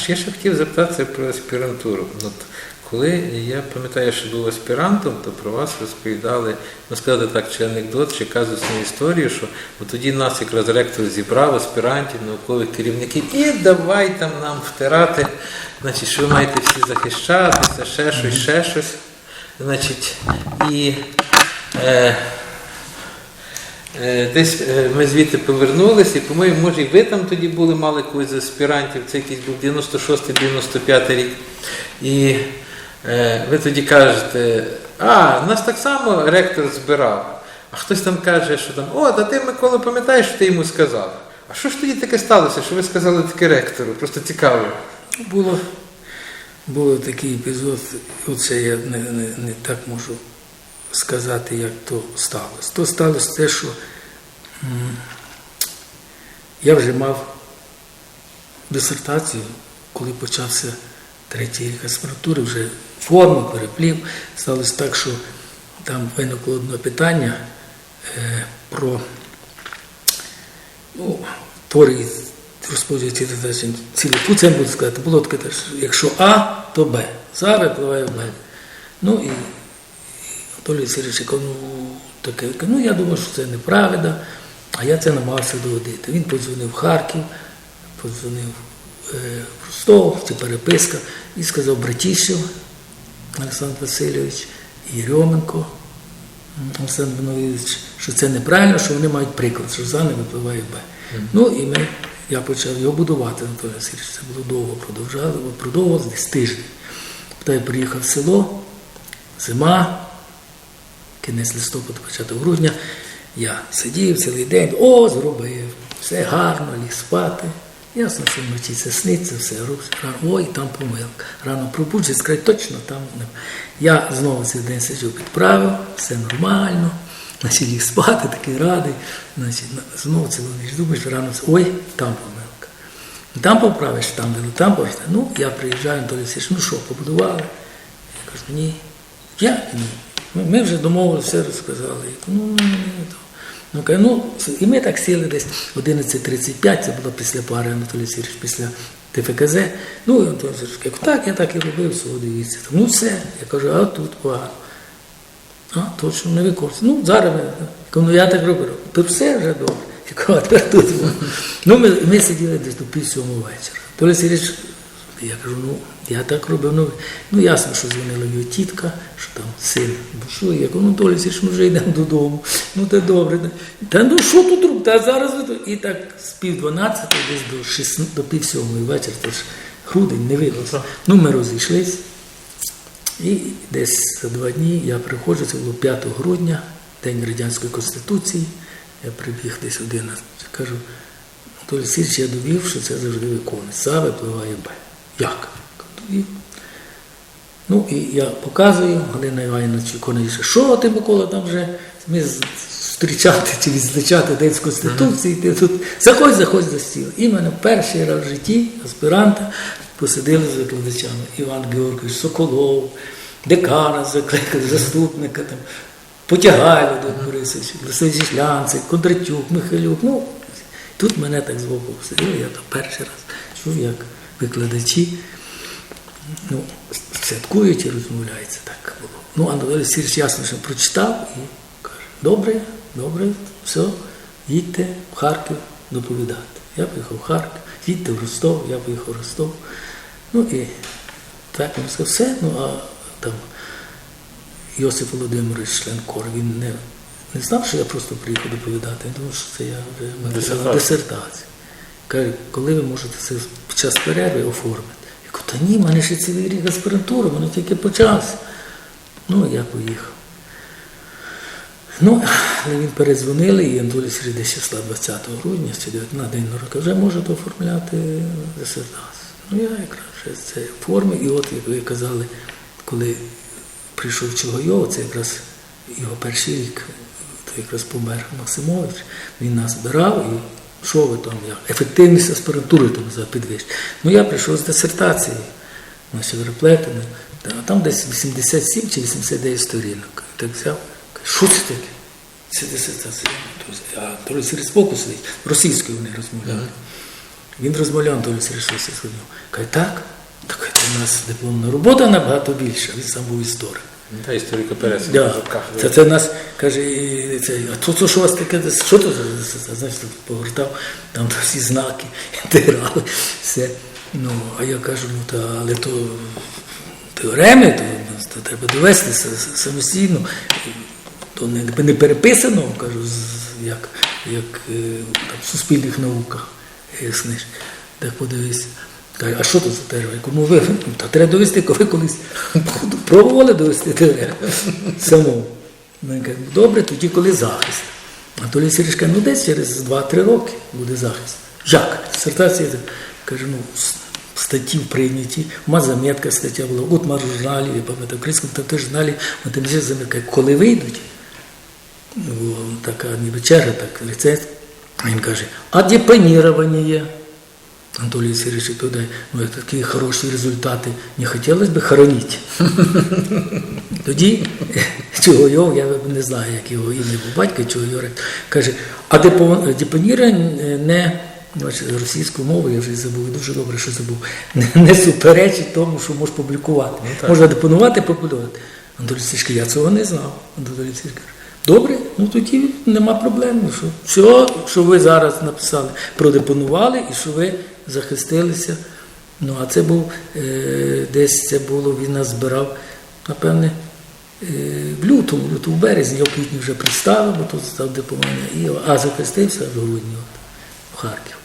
ще хотів запитатися про аспірантуру. От, коли я пам'ятаю, що був аспірантом, то про вас розповідали, ну сказати так, чи анекдот, чи казусну історію, що от тоді нас якраз ректор зібрав аспірантів, наукових керівників, і давай там нам втирати, значить, що ви маєте всі захищатися, ще щось, ще щось. Значить, і Е, Десь е, ми звідти повернулися, і, по-моєму, може, і ви там тоді були, мали когось з аспірантів, це якийсь був 96-95 рік. І е, ви тоді кажете, а, нас так само ректор збирав. А хтось там каже, що там, о, та ти, Микола, пам'ятаєш, що ти йому сказав? А що ж тоді таке сталося, що ви сказали таке ректору? Просто цікаво. Було, було такий епізод, оце я не, не, не так можу сказати, як то сталося. То сталося те, що я вже мав дисертацію, коли почався третій рік аспірантури, вже форму переплів. Сталося так, що там виникло одне питання е, про ну, твори розповідає ці задачі цілі. Це буду сказати, було таке теж, якщо А, то Б. За випливає Б. Ну і, і Анатолій ну таке, ну я думаю, що це неправда, а я це намагався доводити. Він подзвонив в Харків, подзвонив е, в Ростов, це переписка, і сказав Братіщев Олександр Васильович і Олександр Банович, що це неправильно, що вони мають приклад, що за не випливає Б. Ну і ми, я почав його будувати, Анатолій Васильович, це було довго продовжало, продовжувалося десь тиждень. Та я приїхав в село, зима, кінець листопада, початок грудня. Я сидів цілий день, о, зробив, все гарно, ліг спати. Ясно, що вночі це сниться, все рано, ой, там помилка. Рано пробуджусь, скажу, точно там. Я знову цей день сиджу, підправив, все нормально. Значить, ліг спати, такий радий. Значить, знову цілу ніч думаєш, рано, ой, там помилка. Там поправиш, там де там поправиш. Ну, я приїжджаю, Васильович, ну що, побудували? Я кажу, ні. Як ні? Ми, вже домовилися, все розказали. Ну. Ну, ну, і ми так сіли десь 11.35, це було після пари Анатолій Сергійович, після ТФКЗ. Ну, і Анатолій Сергійович каже, так, я так і робив, всього дивіться. Ну все. Я кажу, а тут погано. А, точно не використовується. Ну, зараз ми. Ну я так робив. То все вже добре. Я кажу, а тут. Ну, ми, ми сиділи десь до пів сьомого вечора. Толі Сергійович, я кажу, ну, я так робив. Ну, ну ясно, що дзвонила його тітка, що там син бушує. Я кажу, ну, Толі Сергійович, ми вже йдемо додому. Ну, це добре. Та ну що тут робити? Та зараз. І так з пів дванадцятої десь до, шість, до пів сьомої вечора, це ж грудень, не видно. Ну, ми розійшлись. І десь за два дні я приходжу, це було 5 грудня, День Радянської Конституції. Я прибіг десь 11. Кажу, Анатолій Сергійович, я довів, що це завжди виконується. За випливає Б. Як? Ну і я показую, Галина Іванівна Чіконовича, що ти, Микола, там вже ми зустрічати чи відзначати День Конституції, ти тут заходь, заходь за стіл. І мене перший раз в житті аспіранта посадили з викладачами Іван Георгійович Соколов, декана закликали, заступника там. Потягай Людок Борисович, Лисович Шлянцик, Кондратюк, Михайлюк. Ну, тут мене так збоку посадили, я то перший раз чув, як викладачі ну, святкують і розмовляються. Так було. Ну, Анатолій Сірч ясно, що прочитав і каже, добре, добре, все, їдьте в Харків доповідати. Я поїхав в Харків, їдьте в Ростов, я поїхав в Ростов. Ну і так він сказав, все, ну а там Йосип Володимирович член кор, він не, не знав, що я просто приїхав доповідати, він думав, що це я вже дисертацію. Каже, коли ви можете це час перерви оформити? Я кажу, та ні, в мене ще цілий рік аспірантури, воно тільки почався. Ну, я поїхав. Ну, але він передзвонили, і Анатолій Сергій десь числа 20 грудня, чи 9 на день народу, вже можете оформляти дисертацію. Ну, я якраз вже в формі, і от, як ви казали, коли прийшов Чугайов, це якраз його перший рік, то якраз помер Максимович, він нас збирав і що ви там, як? Ефективність аспірантури там за підвищення. Ну я прийшов з дисертації, наші переплетені, та там десь 87 чи 89 сторінок. Так взяв, що це таке? Це дисертація. А Торис збоку сидить, російською вони розмовляли. Він розмовляв Анатолій Сергійович Сходнів. Каже, так, так у нас дипломна робота набагато більша, він сам був історик. Та історика Переса. Да. Це, це нас каже, це, а то, то що у вас таке, що то знаєш, погортав, там всі знаки, інтеграли, все. Ну, а я кажу, ну та, але то теореми, то, то треба довести самостійно. То не, не переписано, кажу, як, як е, там, в суспільних науках, ясниш. Так подивись. Каже, а що то за теорема? Я кажу, ну ви, та треба довести, коли колись пробували довести теорему самому. Ну, я кажу, добре, тоді коли захист. Анатолій Сергійович каже, ну десь через 2-3 роки буде захист. Як? Дисертація. Каже, ну, статті в прийняті, у нас заметка стаття була, от мар журналі, я пам'ятаю, в українському та теж журналі, математична заметка, коли вийдуть, ну, така ніби черга, так, а він каже, а депонірування є. Анатолій Сергійович відповідає, ну такі хороші результати, не хотілося б хоронити. Тоді чого його, я не знаю, як його ім'я по батька, чого його каже, а депо- не бачите, російською мовою, я вже забув, дуже добре, що забув, не, не суперечить тому, що можеш публікувати. Можна депонувати, публікувати. Анатолій Сергійович, я цього не знав. Анатолій Сергійович каже, добре, ну тоді нема проблем. ну Що, все, що ви зараз написали, продепонували і що ви захистилися. Ну, а це був е, десь це було, він нас збирав, напевне, е, в лютому, в лютому в березні, я в квітні вже представив, бо тут став дипломання, і, а захистився в грудні от, в Харків.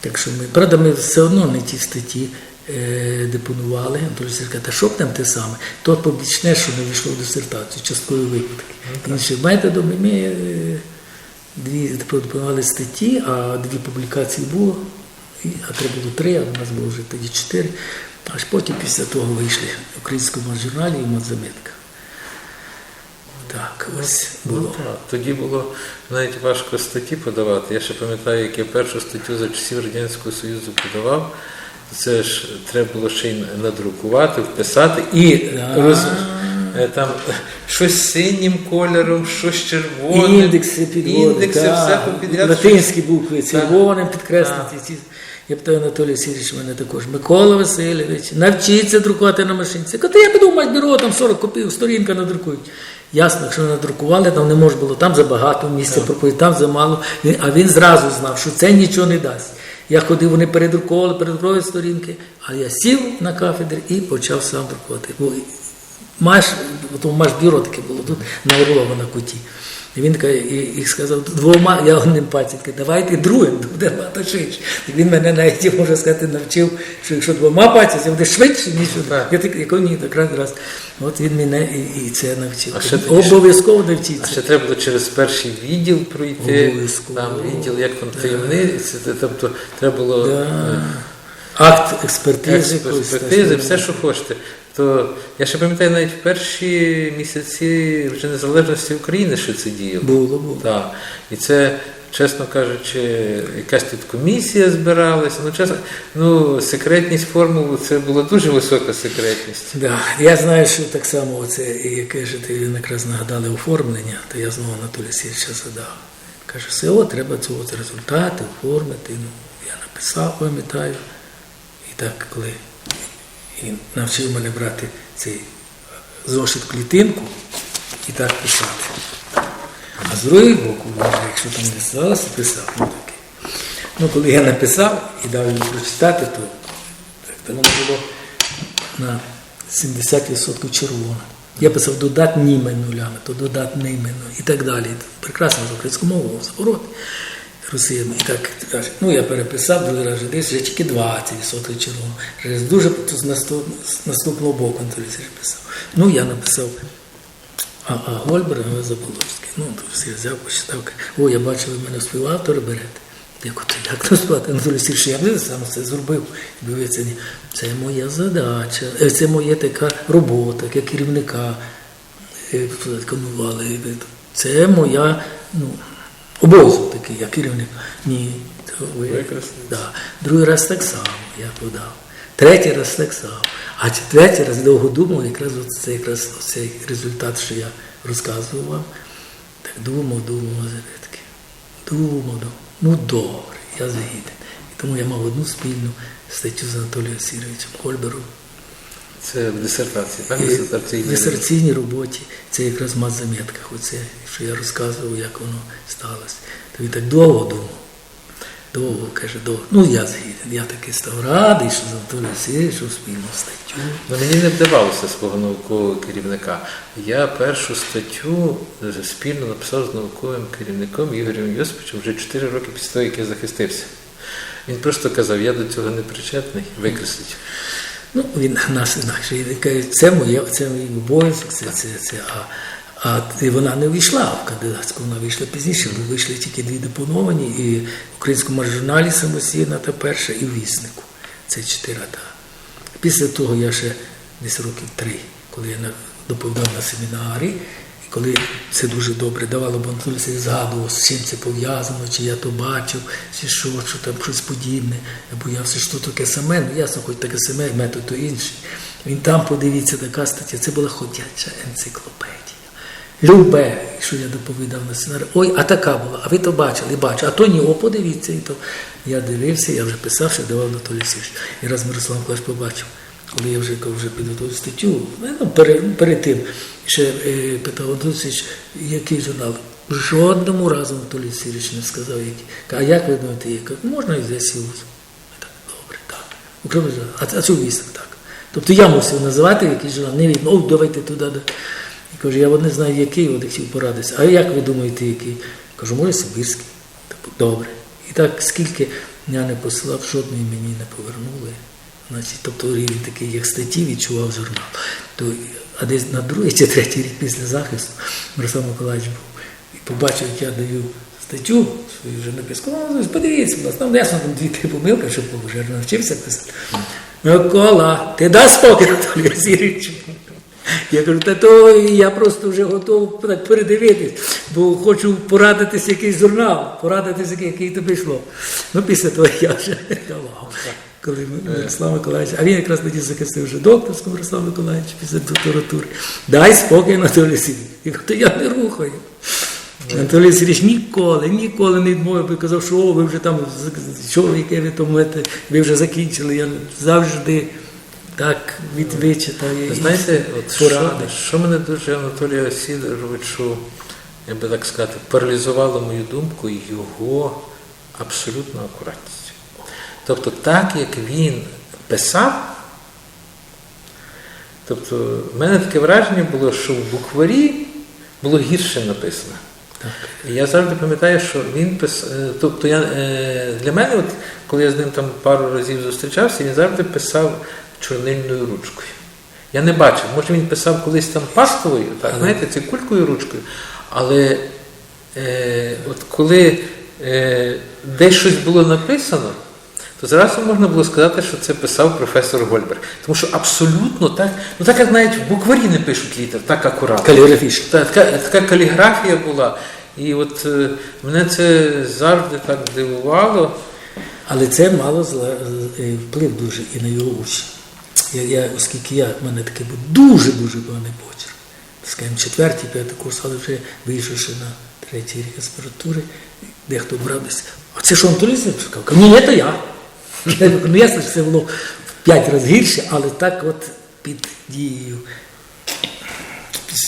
Так що ми, правда, ми все одно не ті статті е, депонували. Анатолій Сергійович та що б там те саме? То побічне, що не війшло в дисертацію, часткові випадки. Іншим методом і ми е, дві продепонували статті, а дві публікації було, а треба було три, а у нас було вже тоді чотири. Аж потім після того вийшли в українському журналі і Мадзаметка. Так, ось Ну, було. так. Тоді було навіть важко статті подавати. Я ще пам'ятаю, як я першу статтю за часів Радянського Союзу подавав. Це ж треба було ще й надрукувати, вписати і Да. роз... е, там щось синім кольором, щось червоним. Індекси підводити. індекси, так. все попідряд. Латинські букви, червоним підкреслити. Я питаю Анатолія Сергійовича, мене також. Микола Васильович, навчіться друкувати на машинці. Коли я піду в бюро, там 40 копійок, сторінка надрукують. Ясно, якщо надрукували, там не може було, там забагато місця проповідь, там замало. А він зразу знав, що це нічого не дасть. Я ходив, вони передруковували, передруковували сторінки, а я сів на кафедрі і почав сам друкувати. Маш, то маш бюро таке було тут на Орлова на куті. І він каже, і, і сказав двома, я одним пальцем кажу, давайте другим, буде багато швидше. Так він мене навіть, можна сказати, навчив, що якщо двома пальцями, буде швидше, ніж один. Так. Я так, якого ні, так раз, раз. От він мене і, і це навчив. А ще Обов'язково А ще треба було через перший відділ пройти, Обов'язково. там відділ, як там таємниці, тобто треба було Да. Акт експертизи. експертизи, все, що хочете. То я ще пам'ятаю, навіть в перші місяці вже незалежності України ще це діяло. Було, було. Так. І це, чесно кажучи, якась тут комісія збиралася. Ну, чесно, ну, секретність формул це була дуже висока секретність. Да. Я знаю, що так само оце, яке ж ти якраз нагадали оформлення, то я знову Анатолія Сергійовича задав. Каже, все, о, треба цього результати оформити. Ну, я написав, пам'ятаю. Так, коли він навчив мене брати цей зошит клітинку і так писати. А з другого боку, якщо там не сталося, писав. Ну, таке. ну, коли я написав і дав йому прочитати, то так, воно було на 70% червона. Я писав додатніми нулями, то додатними і так далі. Прекрасно з українською мовою, завороти росіяни. І так, ну я переписав, другий раз десь вже тільки 20% червоного. Вже Дуже з наступ- з наступного боку Анатолій писав. Ну я написав а, а Гольберг, а Заболоцький. Ну, то всі взяв, почитав. О, я бачив, ви мене співавтори берете. Я кажу, «То як нам спати? Анатолій Сергійович, я не сам це зробив. Ні, це моя задача, е, це моя така робота, як керівника е, конували. Це моя ну, обов'язок такий, як керівник. Ні, то ви, да. Другий раз так само я подав. Третій раз так само. А третій раз довго думав, якраз це якраз цей результат, що я розказував вам. Так думав, думав, таки. Думав, думав. Ну добре, я згіден. І Тому я мав одну спільну статтю з Анатолієм Сіровичем Гольбером. Це в дисертації, так? І Дисертаційні в дисерційній роботі це якраз в заметках, оце, що я розказував, як воно сталося. То він так довго думав. Довго каже, довго. Ну я згідний. Я таки став радий, що з Анатолієм Сергійовичем спільну статтю. Ну, мені не вдавалося свого наукового керівника. Я першу статтю е, спільно написав з науковим керівником Ігорем Йосиповичем вже 4 роки після того, як я захистився. Він просто казав, я до цього не причетний, викресліть. Ну, він нас інакше. Каже, це моє, це мій обов'язок, це, це, це. А, а вона не війшла в кандидатську, вона вийшла пізніше, вийшли тільки дві депоновані, і в українському журналі самостійна та перша, і в віснику. Це чотири та. Після того я ще десь років три, коли я доповідав на семінарі, коли це дуже добре давало, бо Сергійович згадував, з чим це пов'язано, чи я то бачив, чи що, що там щось подібне. Я боявся, що таке саме. Ну, ясно, хоч таке саме, метод то інший. Він там, подивіться, така стаття, це була ходяча енциклопедія. Любе, що я доповідав на сценарі, ой, а така була, а ви то бачили, бачу, а то ні, о, подивіться, і то. Я дивився, я вже писав, що давав Анатолій Січ. І раз Мирослав Миколаївич побачив, коли я вже, вже підготував статтю, ну, перед, перед тим ще е, питав Анатолій який журнал? Жодному разу Анатолій Сірич не сказав, який. А як ви думаєте, як? Можна і здесь і УЗ. Так, добре, так. Окремо журнал. А, а що вісник так? Тобто я мусив називати якийсь журнал, не від, о, давайте туди. да». І кажу, я не знаю, який, от хотів порадитися. А як ви думаєте, який? Кажу, може, Сибірський. Типу, добре. І так, скільки я не посилав, жодної мені не повернули. Значить, тобто рівень такий, як статті, відчував журнал. То, а десь на другий чи третій рік після захисту Мирослав Миколаївич був. І побачив, як я даю статтю, свою вже написав, ну, подивіться, будь ласка, там ясно, там дві-три помилки, щоб вже навчився писати. Микола, ти дасть спокій, Анатолій Васильович? Я кажу, та то я просто вже готов передивитись, бо хочу порадитись якийсь журнал, порадитись, який тобі йшло. Ну, після того я вже давав. Коли Мирослав Миколаївич, а він якраз тоді захистив вже докторську Мирослав Миколаївич після докторатури. Дай спокій, Анатолій Сергійович. Я кажу, то я не рухаю. Анатолій Сергійович ніколи, ніколи не відмовив, би казав, що о, ви вже там, що ви, яке ви там ви вже закінчили. Я завжди так відвичитав. Ви Знаєте, от що, що мене дуже Анатолія Васильовичу, я би так сказати, паралізувало мою думку, його абсолютна акуратність. Тобто, так як він писав, тобто, в мене таке враження було, що в букварі було гірше написано. Так. Я завжди пам'ятаю, що він писав. Тобто я, е, для мене, от, коли я з ним там пару разів зустрічався, він завжди писав чорнильною ручкою. Я не бачив, може він писав колись там пастовою, так, знаєте, це кулькою ручкою. Але е, от коли е, десь щось було написано, то зразу можна було сказати, що це писав професор Гольберг. Тому що абсолютно так, ну так як навіть в букварі не пишуть літер, так акуратно. Каліграфічно. Та, така, така каліграфія була. І от е, мене це завжди так дивувало. Але це мало зла, е, вплив дуже і на його учні. Я, я, оскільки я, в мене таке був дуже-дуже поганий почерк. Скажімо, четвертий, п'ятий курс, але вже вийшовши на третій рік аспірантури, дехто брав десь. А це що Сергійович сказав? Ні, то я. Ну ясно, що це було в п'ять разів гірше, але так от під дією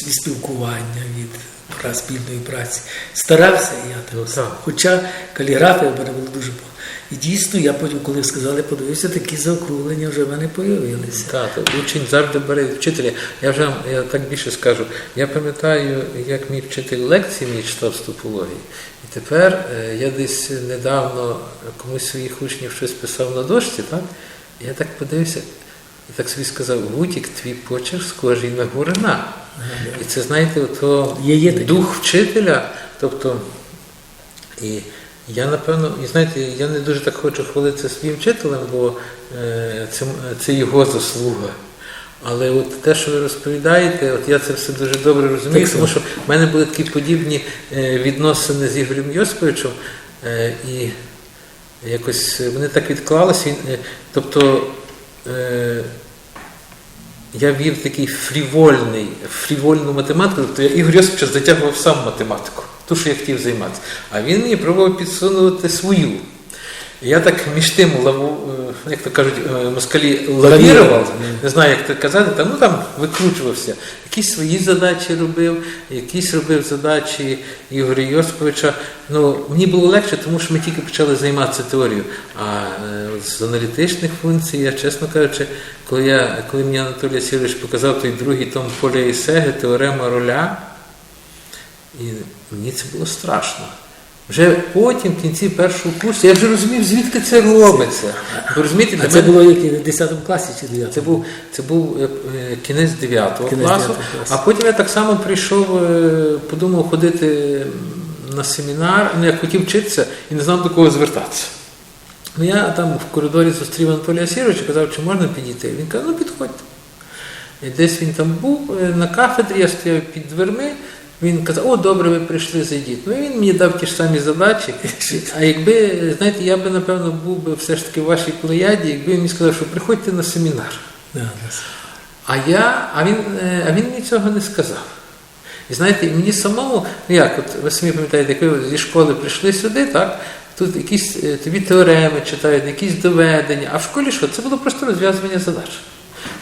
від спілкування, від спільної праці. Старався я так. Хоча каліграфія в мене була дуже погана. І дійсно, я потім, коли сказали, подивився, такі заокруглення вже в мене появилися. Так, учень завжди бере вчителя. Я вже я так більше скажу. Я пам'ятаю, як мій вчитель лекції мені читав стопології. І тепер е, я десь недавно комусь своїх учнів щось писав на дошці, так? І я так подивився і так собі сказав, Гутік, твій почерк схожий на Гурина. І це, знаєте, є дух вчителя, тобто. І я напевно, і знаєте, я не дуже так хочу хвалитися своїм вчителем, бо е, це, це його заслуга. Але от те, що ви розповідаєте, от я це все дуже добре розумію, Так тому що в мене були такі подібні е, відносини з Ігорем Йосиповичем, е, і якось вони так відклалися. Тобто я вів такий фрівольний, фрівольну математику, тобто я Ігор Йосипович затягував сам математику, ту, що я хотів займатися. А він мені пробував підсунути свою. Я так між тим е, як то кажуть, е, москалі лавірував, не знаю, як це казати, там, ну там викручувався. Якісь свої задачі робив, якісь робив задачі Ігоря Йосиповича. Ну, мені було легше, тому що ми тільки почали займатися теорією. А е, з аналітичних функцій, я, чесно кажучи, коли, я, коли мені Анатолій Васильович показав той другий том поля і Сеги, теорема роля, і мені це було страшно. Вже потім, в кінці першого курсу, я вже розумів, звідки це робиться. Ви розумієте, А це мене- було як в 10 класі чи 9? це був, це був е, кінець 9 класу, класу. а потім я так само прийшов, е, подумав ходити на семінар, ну, я хотів вчитися і не знав до кого звертатися. Ну, я там в коридорі зустрів Анатолія Сіровича, казав, чи можна підійти. Він каже, ну підходьте. І десь він там був е, на кафедрі, я стояв під дверми. Він казав, о, добре, ви прийшли, зайдіть. Ну і він мені дав ті ж самі задачі. А якби, знаєте, я би, напевно, був би все ж таки в вашій плеяді, якби він мені сказав, що приходьте на семінар. А я, а він, е, а він мені цього не сказав. І знаєте, мені самому, ну як, от ви самі пам'ятаєте, як ви зі школи прийшли сюди, так? Тут якісь е, тобі теореми читають, якісь доведення. А в школі що? Це було просто розв'язування задач.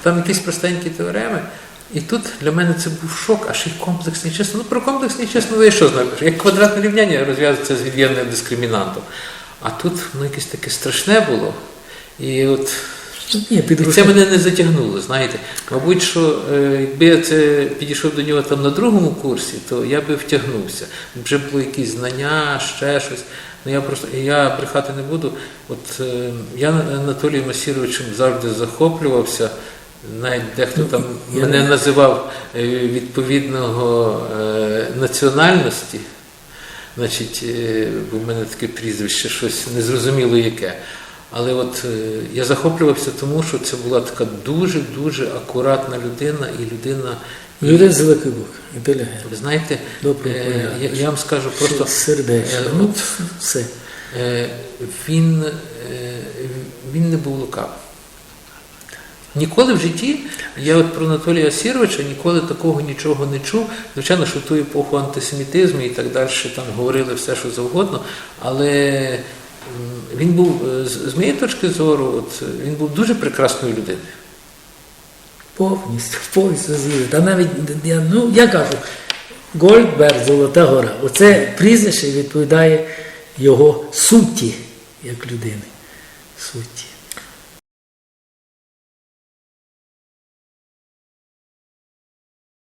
Там якісь простенькі теореми. І тут для мене це був шок, аж і комплексний число. Ну про комплексні числа ну, я що знаю, як квадратне рівняння розв'язується з від'ємним дискримінантом. А тут воно якесь таке страшне було. І от Ну, Ні, і це мене не затягнуло, знаєте. Мабуть, що е, якби я це підійшов до нього там на другому курсі, то я би втягнувся. Вже були якісь знання, ще щось. Ну я просто я брехати не буду. От е, я Анатолієм Масіровичем завжди захоплювався. Навіть дехто там мене називав е, відповідного е, національності. Значить, е, бо в мене таке прізвище, щось незрозуміло яке. Але от я захоплювався тому, що це була така дуже-дуже акуратна людина і людина. Юрій з великої букви, інтелігент. Ви знаєте, Добре, е, я, я вам скажу просто сердечно. е, Ну, от, все. е, він, е, він не був лукавим. Ніколи в житті, я от про Анатолія Сіровича ніколи такого нічого не чув. Звичайно, що ту епоху антисемітизму і так далі там говорили все, що завгодно, але він був, е, з моєї точки зору, от, він був дуже прекрасною людиною. Повністю, повністю. Та навіть я, ну, я кажу, Гольдберг, Золота гора. Оце прізвище відповідає його суті як людини. Суті.